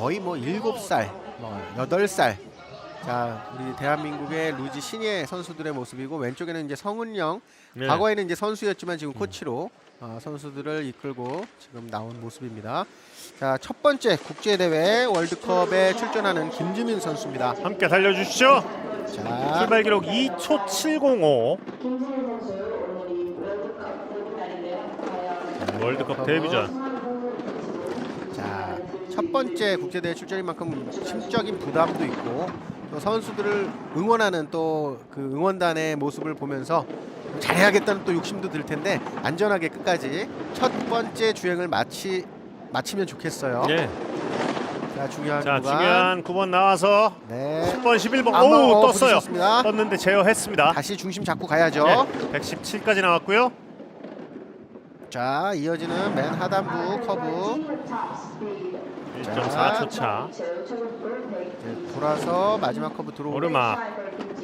거의 뭐 일곱 살, 뭐 여덟 살. 자, 우리 대한민국의 루지 신예 선수들의 모습이고 왼쪽에는 이제 성은영. 네. 과거에는 이제 선수였지만 지금 코치로 어, 선수들을 이끌고 지금 나온 모습입니다. 자, 첫 번째 국제 대회 월드컵에 출전하는 김지민 선수입니다. 함께 달려주시죠. 자, 출발 기록 2초 705. 월드컵 데뷔전. 자, 첫 번째 국제 대회 출전인 만큼 심적인 부담도 있고 또 선수들을 응원하는 또 그 응원단의 모습을 보면서 잘해야겠다는 또 욕심도 들 텐데 안전하게 끝까지 첫 번째 주행을 마치 마치면 좋겠어요. 네. 자, 중요한 자 구간. 중요한 9번 나와서 네. 10번 11번 한번, 오 어, 떴어요. 부딪혔습니다. 떴는데 제어했습니다. 다시 중심 잡고 가야죠. 네, 117까지 나왔고요. 자, 이어지는 맨 하단부 커브 1.4초 차. 이제 돌아서 마지막 커브 들어오고 오르막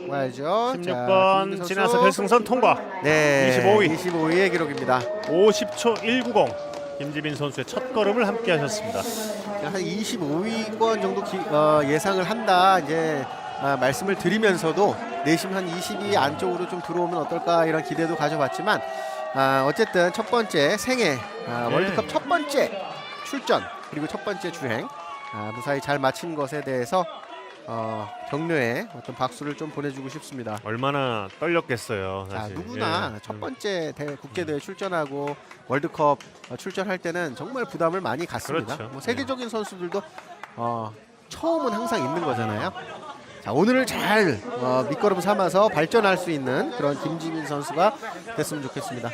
와야죠. 16번 지나서 결승선 통과. 네, 25위. 25위의 기록입니다. 50초 190. 김지민 선수의 첫 걸음을 함께 하셨습니다. 한 25위권 정도 기- 어, 예상을 한다 이제 아, 말씀을 드리면서도 내심 한 20위 안쪽으로 좀 들어오면 어떨까 이런 기대도 가져봤지만 아, 어쨌든 첫 번째 생애 아, 네. 월드컵 첫 번째 출전 그리고 첫 번째 주행 아, 무사히 잘 마친 것에 대해서 어, 격려의 어떤 박수를 좀 보내주고 싶습니다. 얼마나 떨렸겠어요. 자, 사실. 누구나 예. 첫 번째 대, 국제대회 출전하고 월드컵 어, 출전할 때는 정말 부담을 많이 갖습니다. 그렇죠. 뭐 세계적인 선수들도 어, 처음은 항상 있는 거잖아요. 자, 오늘을 잘 어, 밑거름 삼아서 발전할 수 있는 그런 김지민 선수가 됐으면 좋겠습니다.